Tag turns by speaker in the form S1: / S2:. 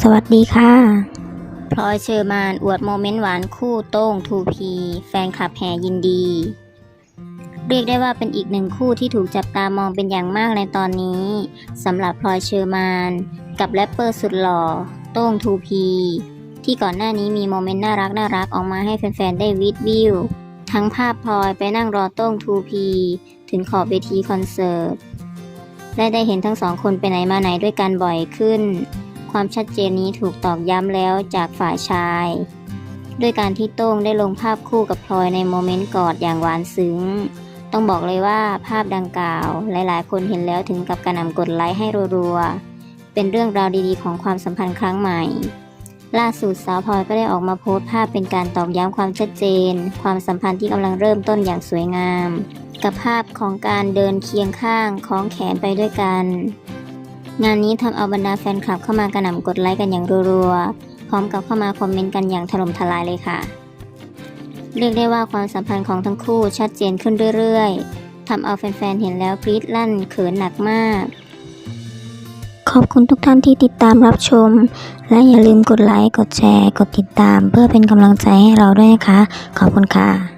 S1: สวัสดีค่ะ
S2: พลอยเชอร์มานอวดโมเมนต์หวานคู่โต้งทูพีแฟนคลับแห่ยินดี เรียกได้ว่าเป็นอีกหนึ่งคู่ที่ถูกจับตามองเป็นอย่างมากในตอนนี้สำหรับพลอยเชอร์มานกับแรปเปอร์สุดหล่อ โต้งทูพีที่ก่อนหน้านี้มีโมเมนต์น่ารักน่ารักออกมาให้แฟนๆได้วิดวิวทั้งภาพพลอยไปนั่งรอโต้งทูพีถึงขอบเวทีคอนเสิร์ตและได้เห็นทั้งสองคนไปไหนมาไหนด้วยกันบ่อยขึ้น ความชัดเจนนี้ถูกตอกย้ำแล้วจากฝ่ายชาย ด้วยการที่โต้งได้ลงภาพคู่กับพลอยในโมเมนต์กอดอย่างหวานซึ้ง ต้องบอกเลยว่าภาพดังกล่าว หลายๆ คนเห็นแล้วถึงกับกระหน่ำกดไลค์ให้รัวๆ เป็นเรื่องราวดีๆ ของความสัมพันธ์ครั้งใหม่ ล่าสุดสาวพลอยก็ได้ออกมาโพสต์ภาพเป็นการตอกย้ำความชัดเจน ความสัมพันธ์ที่กำลังเริ่มต้นอย่างสวยงาม กับภาพของการเดินเคียงข้างคล้องแขนไปด้วยกัน งานนี้ทำเอาบรรดาแฟนคลับเข้ามากระหน่ำกดไลค์กันอย่างรัวๆ พร้อมกับเข้ามาคอมเมนต์กันอย่างถล่มทลายเลยค่ะ เรียกได้ว่าความสัมพันธ์ของทั้งคู่ชัดเจนขึ้นเรื่อยๆทำเอาแฟนๆ เห็นแล้วกรี๊ดลั่นเขินหนักมาก
S1: ขอบคุณทุกท่านที่ติดตามรับชม และอย่าลืมกดไลค์ กดแชร์ กดติดตาม เพื่อเป็นกำลังใจให้เราด้วยนะคะ ขอบคุณค่ะ